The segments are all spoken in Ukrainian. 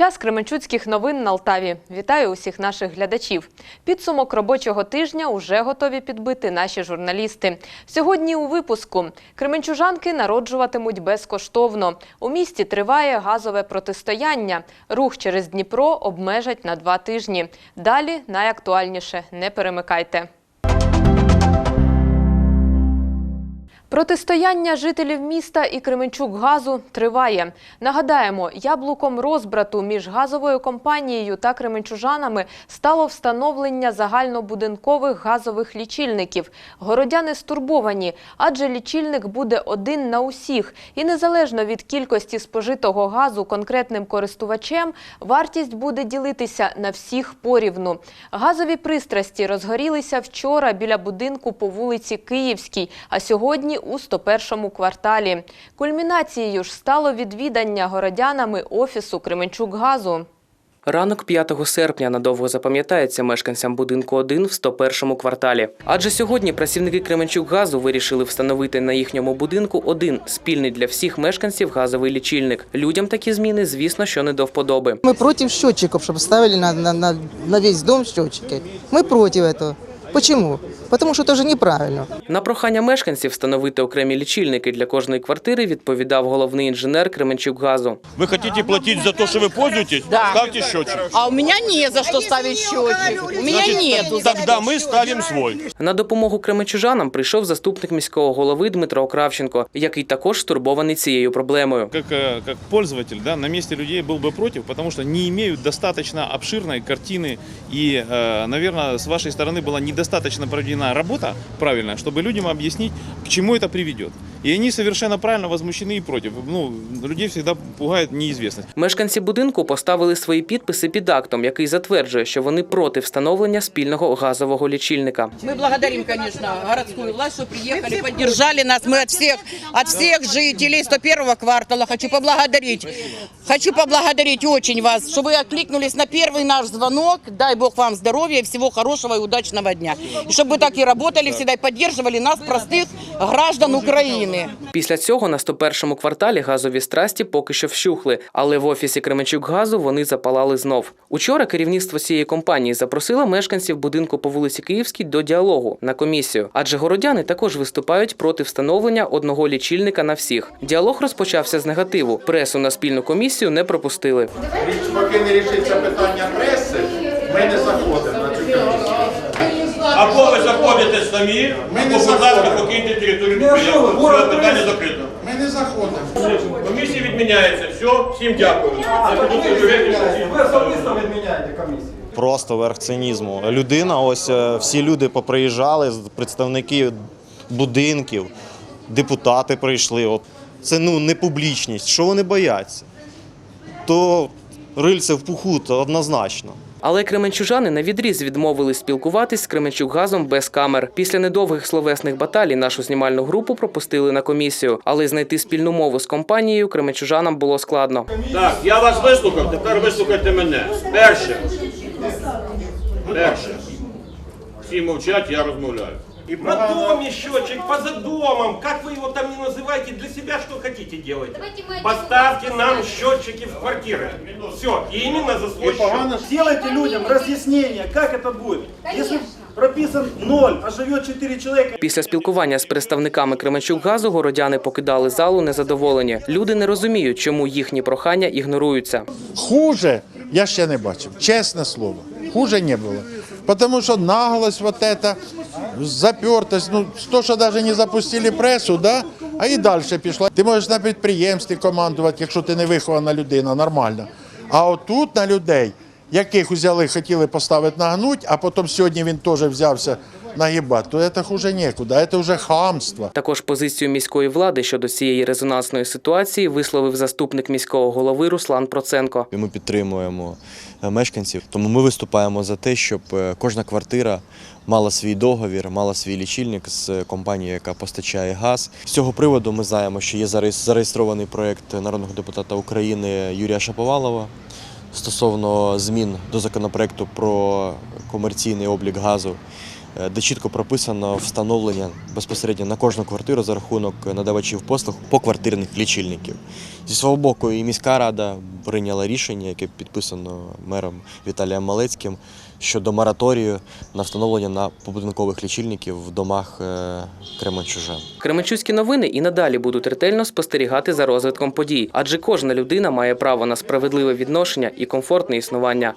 Час Кременчуцьких новин на Алтаві. Вітаю усіх наших глядачів. Підсумок робочого тижня уже готові підбити наші журналісти. Сьогодні у випуску Кременчужанки народжуватимуть безкоштовно. У місті триває газове протистояння. Рух через Дніпро обмежать на два тижні. Далі найактуальніше. Не перемикайте. Протистояння жителів міста і Кременчук-газу триває. Нагадаємо, яблуком розбрату між газовою компанією та кременчужанами стало встановлення загальнобудинкових газових лічильників. Городяни стурбовані, адже лічильник буде один на усіх. І незалежно від кількості спожитого газу конкретним користувачем, вартість буде ділитися на всіх порівну. Газові пристрасті розгорілися вчора біля будинку по вулиці Київській, а сьогодні у 101-му кварталі. Кульмінацією ж стало відвідання городянами офісу Кременчук-газу. Ранок 5 серпня надовго запам'ятається мешканцям будинку 1 в 101-му кварталі. Адже сьогодні працівники Кременчук-газу вирішили встановити на їхньому будинку один спільний для всіх мешканців газовий лічильник. Людям такі зміни, звісно, що не до вподоби. Мы против счетчиков, чтобы ставили на, на, на, на весь дом счетчики. Мы против этого. Почему? Потому что это же неправильно. На прохання мешканців встановити окремі лічильники для кожної квартири відповідав головний інженер Кременчук-газу. Вы хотите платить за то, что вы пользуетесь? Да. Ставьте счетчик. А у меня не за что ставить счетчик. У меня нету. за Тогда что. мы ставим свой. На допомогу кременчужанам прийшов заступник міського голови Дмитро Кравченко, який також стурбований цією проблемою. как, э, как пользователь да, на месте людей был бы против, потому что не имеют достаточно обширной картины и, э, наверное, с вашей стороны была недостаточно проведена работа правильная, чтобы людям объяснить, к чему это приведет. И они совершенно правильно возмущены и против. Ну, людей всегда пугает неизвестность. Мешканці будинку поставили свої підписи під актом, який затверджує, що вони проти встановлення спільного газового лічильника. Мы благодарим, конечно, городскую власть, что приехали, поддержали нас. Мы от всех, от всех жителей 101 квартала хочу поблагодарить. Хочу поблагодарить очень вас, что вы откликнулись на первый наш звонок. Дай Бог вам здоровья, всего хорошего и удачного дня. И чтобы вы так и работали всегда и поддерживали нас, простых граждан Украины. Після цього на 101-му кварталі газові страсті поки що вщухли, але в офісі Кременчук-газу вони запалали знов. Учора керівництво цієї компанії запросило мешканців будинку по вулиці Київській до діалогу на комісію, адже городяни також виступають проти встановлення одного лічильника на всіх. Діалог розпочався з негативу. Пресу на спільну комісію не пропустили. Поки не рішиться питання преси, ми не заходимо на цю комісію. Або ви заходите самі, Ми або, не будь ласка, заходимо. покиньте територію підприємства. Все, питання закрито. Ми не заходимо. Комісія відміняється. Все, всім дякую. Це будуть довірені. просто верх цинізму. Людина, ось е, всі люди поприїжджали, з- представники будинків, депутати прийшли. От. Це ну не публічність. Що вони бояться? То рильце в пуху, то однозначно. Але кременчужани на відріз відмовились спілкуватись з Кременчук-газом без камер. Після недовгих словесних баталій нашу знімальну групу пропустили на комісію, але знайти спільну мову з компанією кременчужанам було складно. Так, я вас вислухав, тепер вислухайте мене. Перше. Перше. Всі мовчать, я розмовляю. И по доме счетчик, поза домом, как вы его там не называете, для себя что хотите делать. Поставьте нам счетчики в квартиры. Все, именно за свой счет. Сделайте людям разъяснение, как это будет. Если прописан ноль, а живет 4 человека, Після спілкування з представниками Кременчук-газу городяни покидали залу незадоволені. Люди не розуміють, чому їхні прохання ігноруються. Хуже я ще не бачив, чесне слово. Хуже не було. Потому что наглость вот эта, запертость, ну, то, що навіть не запустили пресу, да, а і далі пішла. Ти можеш на підприємстві командувати, якщо ти не вихована людина, нормально. А отут на людей, яких взяли, хотіли поставити нагнуть, а потім сьогодні він теж взявся нагибати, то це хуже нікуди, це вже хамство. Також позицію міської влади щодо цієї резонансної ситуації висловив заступник міського голови Руслан Проценко. Ми підтримуємо мешканців. Тому ми виступаємо за те, щоб е, кожна квартира мала свій договір, мала свій лічильник з компанією, яка постачає газ. З цього приводу ми знаємо, що є зареєс- зареєстрований проєкт народного депутата України Юрія Шаповалова стосовно змін до законопроекту про комерційний облік газу. Е, де чітко прописано встановлення безпосередньо на кожну квартиру за рахунок надавачів послуг поквартирних лічильників. Зі свого боку, і міська рада прийняла рішення, яке підписано мером Віталієм Малецьким, щодо мораторію на встановлення на побудинкових лічильників в домах е, кременчужан. Кременчуцькі новини і надалі будуть ретельно спостерігати за розвитком подій, адже кожна людина має право на справедливе відношення і комфортне існування.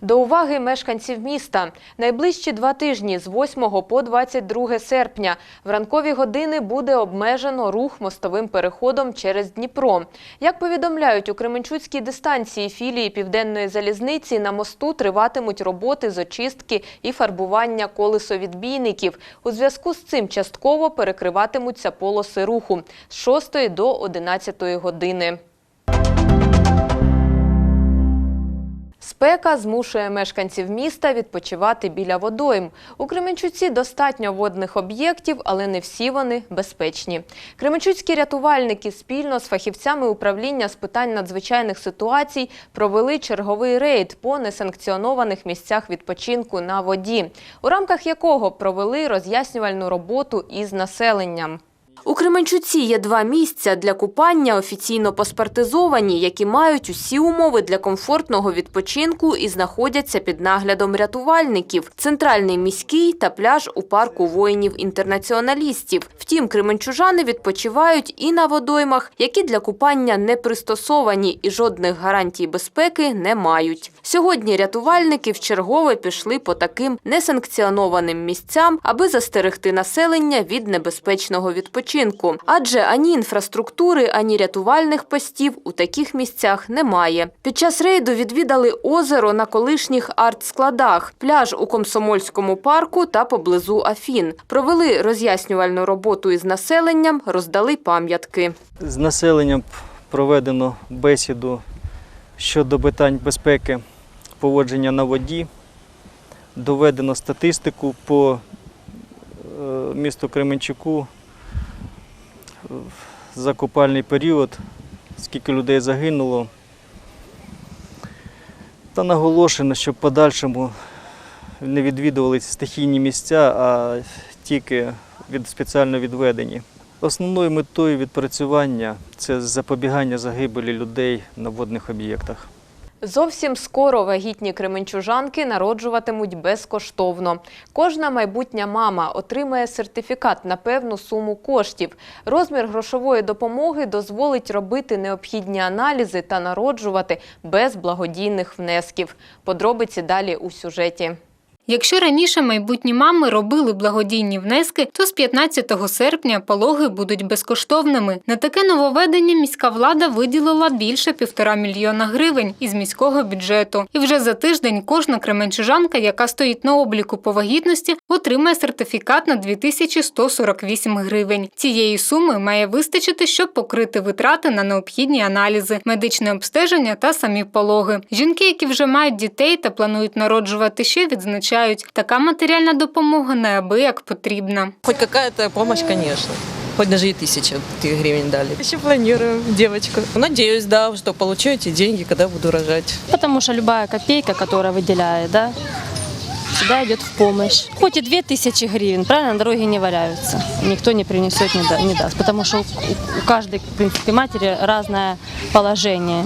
До уваги мешканців міста. Найближчі два тижні з 8 по 22 серпня в ранкові години буде обмежено рух мостовим переходом через Дніпро. Як повідомляють у Кременчуцькій дистанції філії Південної залізниці, на мосту триватимуть роботи з очистки і фарбування колесовідбійників. У зв'язку з цим частково перекриватимуться полоси руху з 6 до 11 години. Спека змушує мешканців міста відпочивати біля водойм. У Кременчуці достатньо водних об'єктів, але не всі вони безпечні. Кременчуцькі рятувальники спільно з фахівцями управління з питань надзвичайних ситуацій провели черговий рейд по несанкціонованих місцях відпочинку на воді, у рамках якого провели роз'яснювальну роботу із населенням. У Кременчуці є два місця для купання офіційно паспортизовані, які мають усі умови для комфортного відпочинку і знаходяться під наглядом рятувальників. Центральний міський та пляж у парку воїнів-інтернаціоналістів. Втім, кременчужани відпочивають і на водоймах, які для купання не пристосовані і жодних гарантій безпеки не мають. Сьогодні рятувальники вчергове пішли по таким несанкціонованим місцям, аби застерегти населення від небезпечного відпочинку. Адже ані інфраструктури, ані рятувальних постів у таких місцях немає. Під час рейду відвідали озеро на колишніх арт-складах, пляж у Комсомольському парку та поблизу Афін. Провели роз'яснювальну роботу із населенням, роздали пам'ятки. З населенням проведено бесіду щодо питань безпеки поводження на воді. Доведено статистику по е, місту Кременчуку за купальний період, скільки людей загинуло. Та наголошено, щоб подальшому не відвідували стихійні місця, а тільки від спеціально відведені. Основною метою відпрацювання це запобігання загибелі людей на водних об'єктах. Зовсім скоро вагітні кременчужанки народжуватимуть безкоштовно. Кожна майбутня мама отримає сертифікат на певну суму коштів. Розмір грошової допомоги дозволить робити необхідні аналізи та народжувати без благодійних внесків. Подробиці далі у сюжеті. Якщо раніше майбутні мами робили благодійні внески, то з 15 серпня пологи будуть безкоштовними. На таке нововведення міська влада виділила більше півтора мільйона гривень із міського бюджету. І вже за тиждень кожна кременчужанка, яка стоїть на обліку по вагітності, отримає сертифікат на 2148 гривень. Цієї суми має вистачити, щоб покрити витрати на необхідні аналізи, медичне обстеження та самі пологи. Жінки, які вже мають дітей та планують народжувати ще, відзначають, така матеріальна допомога неабияк потрібна. Хоть какая-то помощь, конечно. Хоть даже и тысяча гривен дали. Еще планирую девочку. Надеюсь, да, что получу эти деньги, когда буду рожать. Потому что любая копейка, которая выделяет, да, всегда идет в помощь. Хоть и 2000 гривен, правильно, дороги не валяются. Никто не принесет, не, да- не даст. Потому что у, у каждой, в принципе, матери разное положение.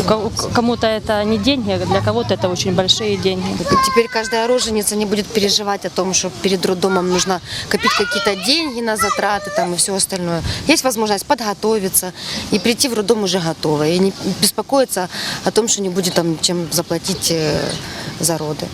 У ко- у Кому-то это не деньги, а для кого-то это очень большие деньги. Теперь каждая роженица не будет переживать о том, что перед роддомом нужно копить какие-то деньги на затраты там, и все остальное. Есть возможность подготовиться и прийти в роддом уже готовой. И не беспокоиться о том, что не будет там чем заплатить э, за роды.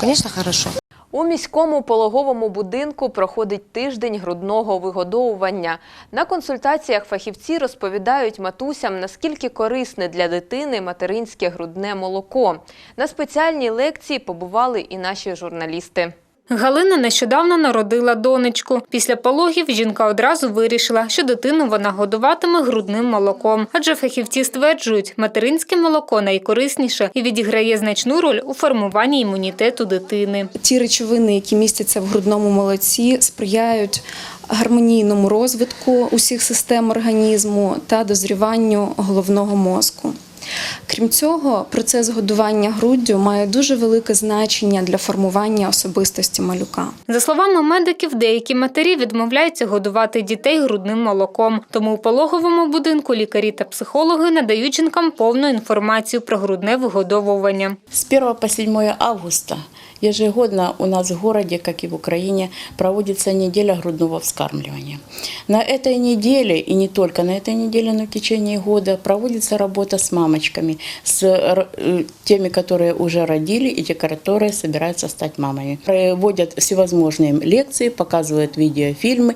Конечно, хорошо. У міському пологовому будинку проходить тиждень грудного вигодовування. На консультаціях фахівці розповідають матусям, наскільки корисне для дитини материнське грудне молоко. На спеціальній лекції побували і наші журналісти. Галина нещодавно народила донечку. Після пологів жінка одразу вирішила, що дитину вона годуватиме грудним молоком. Адже фахівці стверджують, материнське молоко найкорисніше і відіграє значну роль у формуванні імунітету дитини. Ті речовини, які містяться в грудному молоці, сприяють гармонійному розвитку усіх систем організму та дозріванню головного мозку. Крім цього, процес годування груддю має дуже велике значення для формування особистості малюка. За словами медиків, деякі матері відмовляються годувати дітей грудним молоком. Тому у пологовому будинку лікарі та психологи надають жінкам повну інформацію про грудне вигодовування. С 1 по 7 августа ежегодно у нас в городе, как и в Украине, проводится неделя грудного вскармливания. На этой неделе, и не только на этой неделе, но в течение года проводится работа с мамочками, с р- э, теми, которые уже родили и те, которые собираются стать мамами. Проводят всевозможные лекции, показывают видеофильмы,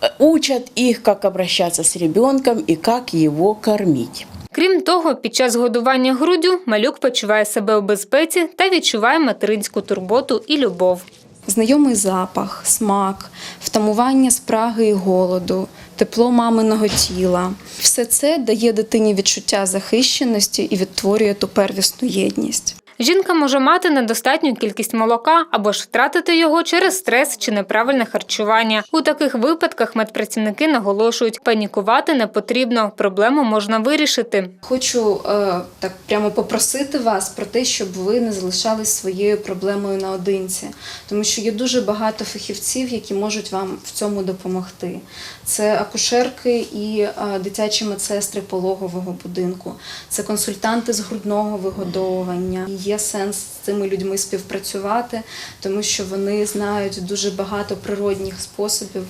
э, учат их, как обращаться с ребенком и как его кормить. Крім того, під час годування груддю малюк почуває себе у безпеці та відчуває материнську турботу і любов. Знайомий запах, смак, втамування спраги і голоду, тепло маминого тіла все це дає дитині відчуття захищеності і відтворює ту первісну єдність. Жінка може мати недостатню кількість молока або ж втратити його через стрес чи неправильне харчування. У таких випадках медпрацівники наголошують, панікувати не потрібно, проблему можна вирішити. Хочу е, так прямо попросити вас про те, щоб ви не залишались своєю проблемою наодинці, тому що є дуже багато фахівців, які можуть вам в цьому допомогти. Це акушерки і е, дитячі медсестри пологового будинку, це консультанти з грудного вигодовування. Є сенс з цими людьми співпрацювати, тому що вони знають дуже багато природних способів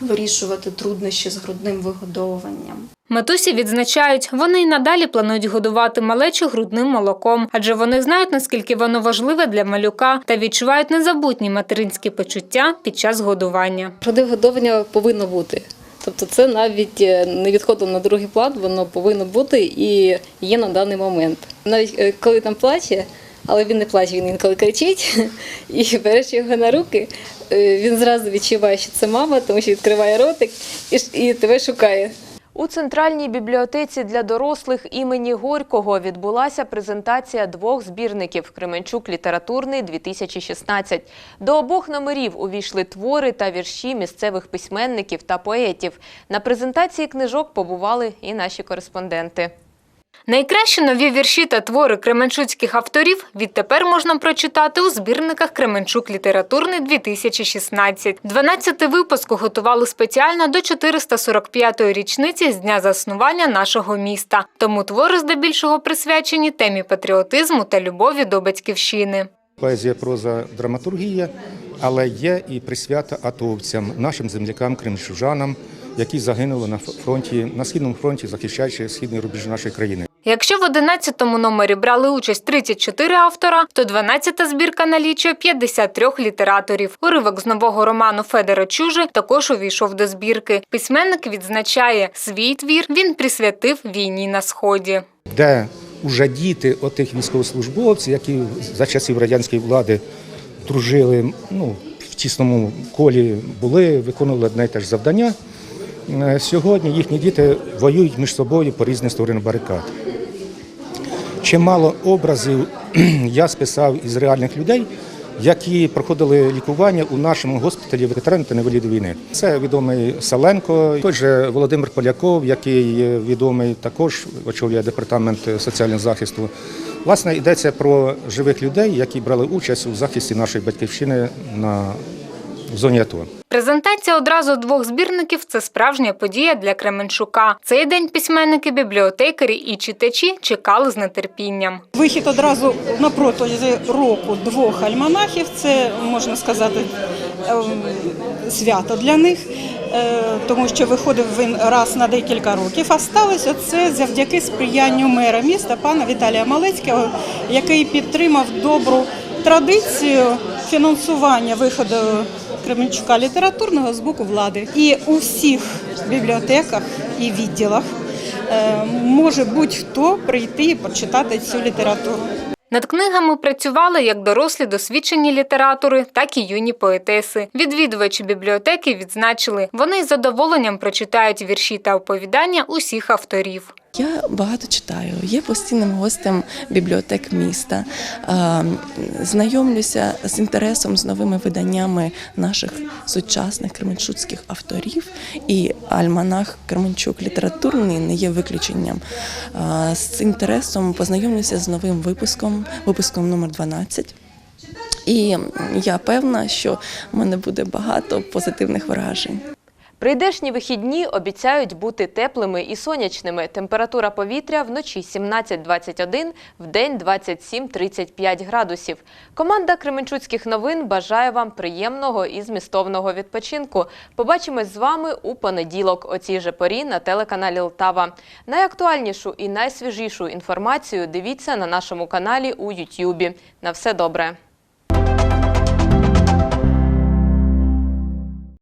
вирішувати труднощі з грудним вигодовуванням. Матусі відзначають, вони й надалі планують годувати малечу грудним молоком, адже вони знають, наскільки воно важливе для малюка та відчувають незабутні материнські почуття під час годування. Грудне вигодовування повинно бути. Тобто це навіть е, не відходило на другий план, воно повинно бути і є на даний момент. Навіть е, коли там плаче, але він не плаче, він інколи кричить і береш його на руки, е, він зразу відчуває, що це мама, тому що відкриває ротик і, тебе шукає. У центральній бібліотеці для дорослих імені Горького відбулася презентація двох збірників Кременчук літературний 2016. До обох номерів увійшли твори та вірші місцевих письменників та поетів. На презентації книжок побували і наші кореспонденти. Найкращі нові вірші та твори кременчуцьких авторів відтепер можна прочитати у збірниках Кременчук літературний 2016. 12 випуску готували спеціально до 445-ї річниці з дня заснування нашого міста. Тому твори здебільшого присвячені темі патріотизму та любові до батьківщини. Поезія, проза, драматургія, але є і присвята атовцям, нашим землякам, кримчужанам, які загинули на фронті на східному фронті, захищаючи східний рубіж нашої країни. Якщо в 11-му номері брали участь 34 автора, то 12-та збірка налічує 53 літераторів. Уривок з нового роману Федора Чужи також увійшов до збірки. Письменник відзначає, свій твір він присвятив війні на сході. де вже діти отих військовослужбовців, які за часів радянської влади дружили ну, в тісному колі, були, виконували одне і те ж завдання. Е, Сьогодні їхні діти воюють між собою по різні сторони барикад. Чимало образів я списав із реальних людей, які проходили лікування у нашому госпіталі ветеранів та інвалідів війни. Це відомий Саленко, той же Володимир Поляков, який відомий також очолює департамент соціального захисту. Власне, йдеться про живих людей, які брали участь у захисті нашої батьківщини на в зоні АТО. Презентація одразу двох збірників це справжня подія для Кременчука. Цей день письменники, бібліотекарі і читачі чекали з нетерпінням. Вихід одразу на протязі року двох альманахів. Це можна сказати ем, свято для них, е, тому що виходив він раз на декілька років. А сталося це завдяки сприянню мера міста пана Віталія Малецького, який підтримав добру традицію фінансування виходу Кременчука літературного з боку влади. І у всіх бібліотеках і відділах е, може будь-хто прийти і почитати цю літературу. Над книгами працювали як дорослі досвідчені літератори, так і юні поетеси. Відвідувачі бібліотеки відзначили, вони з задоволенням прочитають вірші та оповідання усіх авторів. Я багато читаю, є постійним гостем бібліотек міста. Знайомлюся з інтересом з новими виданнями наших сучасних кременчуцьких авторів. І альманах Кременчук літературний не є виключенням. З інтересом познайомлюся з новим випуском, випуском номер 12. І я певна, що в мене буде багато позитивних вражень. Прийдешні вихідні обіцяють бути теплими і сонячними. Температура повітря вночі 17-21, вдень 27-35 градусів. Команда Кременчуцьких новин бажає вам приємного і змістовного відпочинку. Побачимось з вами у понеділок о цій же порі на телеканалі Лтава. Найактуальнішу і найсвіжішу інформацію дивіться на нашому каналі у Ютюбі. На все добре!